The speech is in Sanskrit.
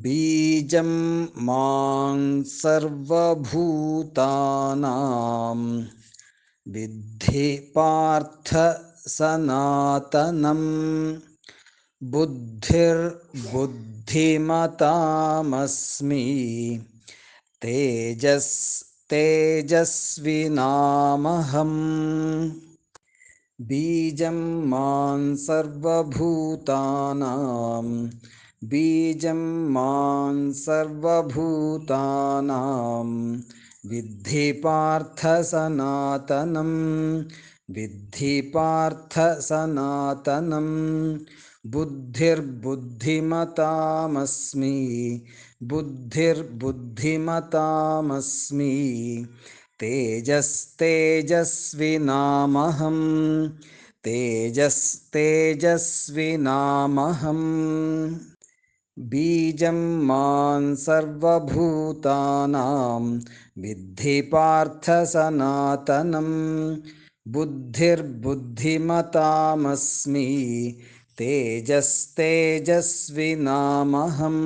बीजं मां सर्वभूतानां विद्धि पार्थ सनातनम् बुद्धिर्बुद्धिमतामस्मि तेजस्तेजस्विनामहम् बीजं मां सर्वभूतानां बीजं मां सर्वभूतानां विद्धि पार्थसनातनं विद्धि पार्थसनातनं बुद्धिर्बुद्धिमतामस्मि बुद्धिर्बुद्धिमतामस्मि तेजस्तेजस्विनामहम् तेजस्तेजस्विनामहम् बीजं मां सर्वभूतानां विद्धि पार्थसनातनं बुद्धिर्बुद्धिमतामस्मि तेजस्तेजस्विनामहम्